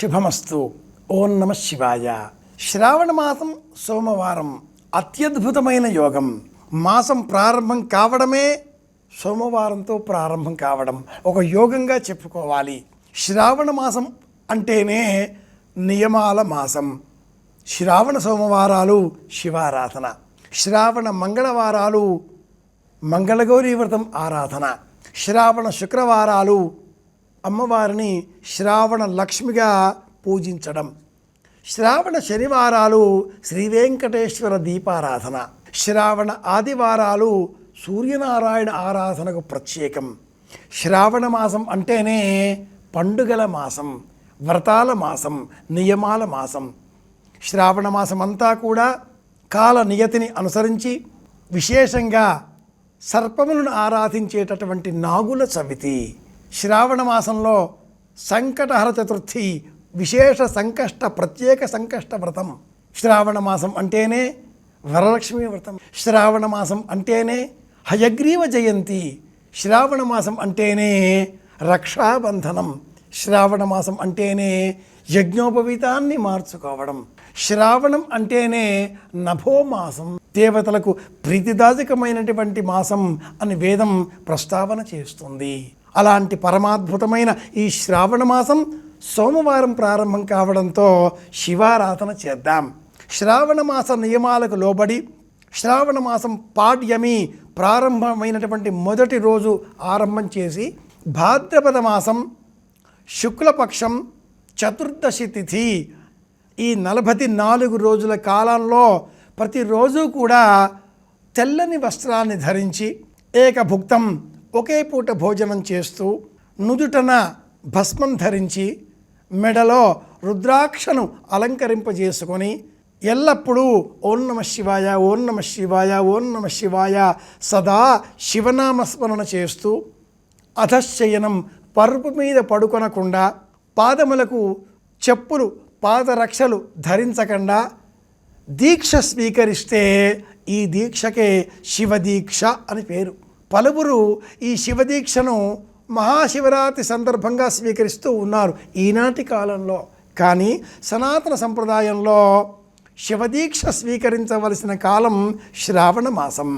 శుభమస్తు. ఓం నమ శివాయ. శ్రావణ మాసం సోమవారం అత్యద్భుతమైన యోగం. మాసం ప్రారంభం కావడమే సోమవారంతో ప్రారంభం కావడం. ఒక యోగంగా చెప్పుకోవాలి. శ్రావణ మాసం అంటేనే నియమాల మాసం. శ్రావణ సోమవారాలు శివారాధన. శ్రావణ మంగళవారాలు మంగళగౌరీ వ్రతం ఆరాధన. శ్రావణ శుక్రవారాలు అమ్మవారిని శ్రావణ లక్ష్మిగా పూజించడం. శ్రావణ శనివారాలు శ్రీ వెంకటేశ్వర దీపారాధన. శ్రావణ ఆదివారాలు సూర్యనారాయణ ఆరాధనకు ప్రత్యేకం. శ్రావణ మాసం అంటేనే పండుగల మాసం వ్రతాల మాసం నియమాల మాసం. శ్రావణ మాసం అంతా కూడా కాల నియతిని అనుసరించి విశేషంగా సర్పములను ఆరాధించేటటువంటి నాగుల చవితి శ్రావణ మాసంలో సంకటహర చతుర్థి విశేష సంకష్ట ప్రత్యేక సంకష్ట వ్రతం. శ్రావణ మాసం అంటేనే వరలక్ష్మి వ్రతం. శ్రావణ మాసం అంటేనే హయగ్రీవ జయంతి. శ్రావణ మాసం అంటేనే రక్షాబంధనం. శ్రావణ మాసం అంటేనే యజ్ఞోపవీతాన్ని మార్చుకోవడం. శ్రావణం అంటేనే నభోమాసం దేవతలకు ప్రీతిదాయకమైనటువంటి మాసం అని వేదం ప్రస్తావన చేస్తుంది. అలాంటి పరమాద్భుతమైన ఈ శ్రావణ మాసం సోమవారం ప్రారంభం కావడంతో శివారాధన చేద్దాం. శ్రావణ మాస నియమాలకు లోబడి శ్రావణ మాసం పాడ్యమి ప్రారంభమైనటువంటి మొదటి రోజు ఆరంభం చేసి భాద్రపద మాసం శుక్లపక్షం చతుర్దశి తిథి ఈ నలభై నాలుగు రోజుల కాలంలో ప్రతిరోజు కూడా తెల్లని వస్త్రాన్ని ధరించి ఏకభుక్తం ఒకే పూట భోజనం చేస్తూ నుదుటన భస్మం ధరించి మెడలో రుద్రాక్షను అలంకరింపజేసుకొని ఎల్లప్పుడూ ఓం నమ శివాయ ఓం నమ శివాయ ఓం నమ శివాయ సదా శివనామస్మరణ చేస్తూ అధశ్చయనం పరుపు మీద పడుకొనకుండా పాదములకు చెప్పులు పాదరక్షలు ధరించకుండా దీక్ష స్వీకరిస్తే ఈ దీక్షకే శివదీక్ష అని పేరు. పలువురు ఈ శివదీక్షను మహాశివరాత్రి సందర్భంగా స్వీకరిస్తూ ఉన్నారు ఈనాటి కాలంలో. కానీ సనాతన సంప్రదాయంలో శివదీక్ష స్వీకరించవలసిన కాలం శ్రావణ మాసం.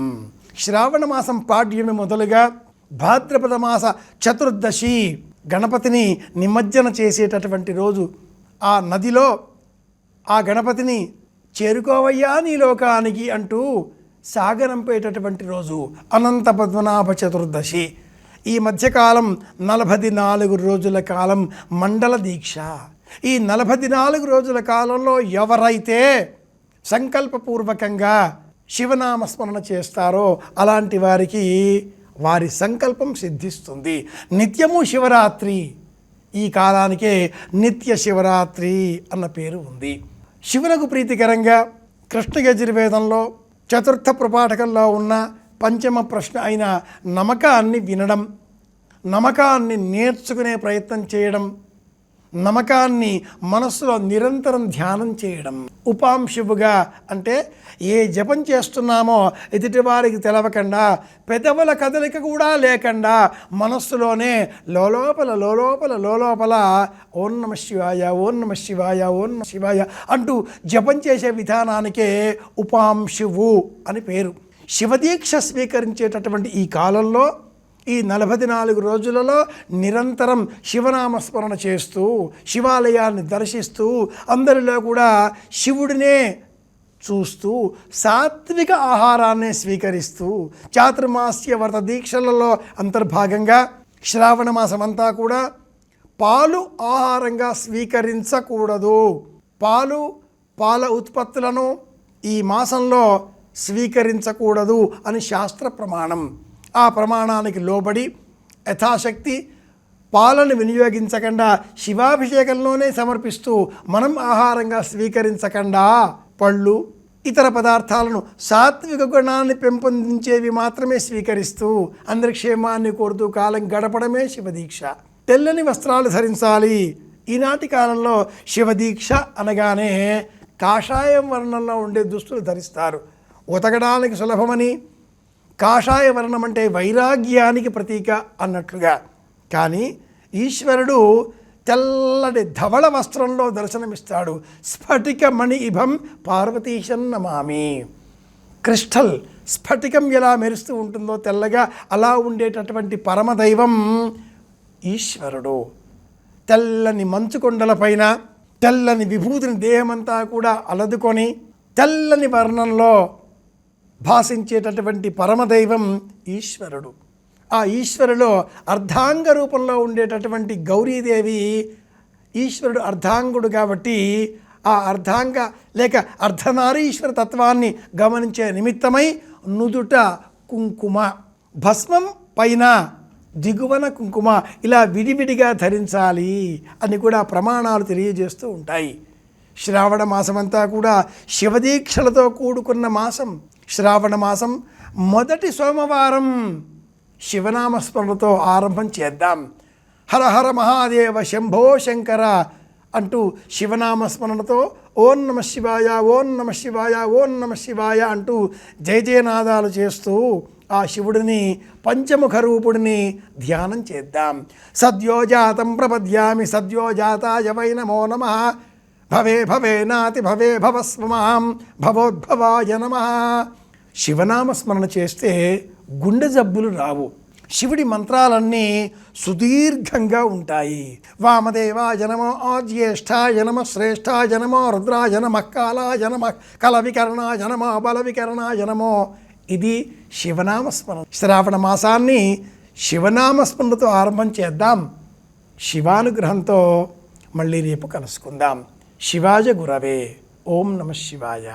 శ్రావణ మాసం పాడ్యమి మొదలుగా భాద్రపద మాస చతుర్దశి గణపతిని నిమజ్జన చేసేటటువంటి రోజు. ఆ నదిలో ఆ గణపతిని చేరుకోవయ్యా నీ లోకానికి అంటూ సాగనంపేటటువంటి రోజు అనంత పద్మనాభ చతుర్దశి. ఈ మధ్యకాలం నలభై నాలుగు రోజుల కాలం మండల దీక్ష. ఈ నలభై నాలుగు రోజుల కాలంలో ఎవరైతే సంకల్పపూర్వకంగా శివనామస్మరణ చేస్తారో అలాంటి వారికి వారి సంకల్పం సిద్ధిస్తుంది. నిత్యము శివరాత్రి. ఈ కాలానికే నిత్య శివరాత్రి అన్న పేరు ఉంది. శివులకు ప్రీతికరంగా కృష్ణ యజుర్వేదంలో చతుర్థ ప్రపాఠకంలో ఉన్న పంచమ ప్రశ్న అయిన నమ్మకాన్ని వినడం నమ్మకాన్ని నేర్చుకునే ప్రయత్నం చేయడం నమ్మకాన్ని మనస్సులో నిరంతరం ధ్యానం చేయడం. ఉపాంశువుగా అంటే ఏ జపం చేస్తున్నామో ఎదుటివారికి తెలవకుండా పెదవుల కదలిక కూడా లేకుండా మనస్సులోనే లోలోపల లోలోపల లోలోపల ఓం నమ శివాయ ఓం నమ శివాయ ఓం నమ శివాయ అంటూ జపం చేసే విధానానికే ఉపాంశువు అని పేరు. శివదీక్ష స్వీకరించేటటువంటి ఈ కాలంలో ఈ నలభై నాలుగు రోజులలో నిరంతరం శివనామస్మరణ చేస్తూ శివాలయాన్ని దర్శిస్తూ అందరిలో కూడా శివుడినే చూస్తూ సాత్విక ఆహారాన్ని స్వీకరిస్తూ చాతుర్మాస్య వ్రత దీక్షలలో అంతర్భాగంగా శ్రావణ మాసం అంతా కూడా పాలు ఆహారంగా స్వీకరించకూడదు. పాలు పాల ఉత్పత్తులను ఈ మాసంలో స్వీకరించకూడదు అని శాస్త్ర ప్రమాణం. ఆ ప్రమాణానికి లోబడి యథాశక్తి పాలను వినియోగించకుండా శివాభిషేకంలోనే సమర్పిస్తూ మనం ఆహారంగా స్వీకరించకుండా పళ్ళు ఇతర పదార్థాలను సాత్విక గుణాన్ని పెంపొందించేవి మాత్రమే స్వీకరిస్తూ అందరి క్షేమాన్ని కోరుతూ కాలం గడపడమే శివదీక్ష. తెల్లని వస్త్రాలు ధరించాలి. ఈనాటి కాలంలో శివదీక్ష అనగానే కాషాయం వర్ణంలో ఉండే దుస్తులు ధరిస్తారు. ఉతకడానికి సులభమని కాషాయ వర్ణం అంటే వైరాగ్యానికి ప్రతీక అన్నట్లుగా. కానీ ఈశ్వరుడు తెల్లటి ధవళ వస్త్రంలో దర్శనమిస్తాడు. స్ఫటిక మణి ఇభం పార్వతీశం నమామి. క్రిస్టల్ స్ఫటికం ఎలా మెరుస్తూ ఉంటుందో తెల్లగా అలా ఉండేటటువంటి పరమదైవం ఈశ్వరుడు. తెల్లని మంచు కొండలపైన తెల్లని విభూతిని దేహమంతా కూడా అలదుకొని తెల్లని వర్ణంలో భాషించేటటువంటి పరమదైవం ఈశ్వరుడు. ఆ ఈశ్వరులో అర్ధాంగ రూపంలో ఉండేటటువంటి గౌరీదేవి ఈశ్వరుడు అర్ధాంగుడు కాబట్టి ఆ అర్ధాంగ లేక అర్ధనారీశ్వర తత్వాన్ని గమనించే నిమిత్తమై నుదుట కుంకుమ భస్మం పైన దిగువన కుంకుమ ఇలా విడివిడిగా ధరించాలి అని కూడా ప్రమాణాలు తెలియజేస్తూ ఉంటాయి. శ్రావణ మాసమంతా కూడా శివదీక్షలతో కూడుకున్న మాసం. శ్రావణ మాసం మొదటి సోమవారం. శివనామస్మరణతో ఆరంభం చేద్దాం. హర హర మహాదేవ శంభో శంకర అంటూ శివనామస్మరణతో ఓం నమ శివాయ ఓం నమ శివాయ ఓం నమ శివాయ అంటూ జయ జయనాదాలు చేస్తూ ఆ శివుడిని పంచముఖ రూపుడిని ధ్యానం చేద్దాం. సద్యోజాతం ప్రపద్యామి సద్యోజాతాయ వై నమో నమ. భవే భవే నాతి భవే భవస్వమాం భవోద్భవాయ నమ శివనామస్మరణ చేస్తే గుండె జబ్బులు రావు. శివుడి మంత్రాలన్నీ సుదీర్ఘంగా ఉంటాయి. వామదేవా జనమో జ్యేష్ఠాయ జనమ శ్రేష్ఠాయ జనమో రుద్రా జనమ కాలా జనమ కల వికరణాయ నమో. బల ఇది శివనామస్మరణ. శ్రావణ మాసాన్ని శివనామస్మరణతో ఆరంభం చేద్దాం. శివానుగ్రహంతో మళ్ళీ రేపు కలుసుకుందాం. శివాజ గురవే. ఓం నమ శివాయ.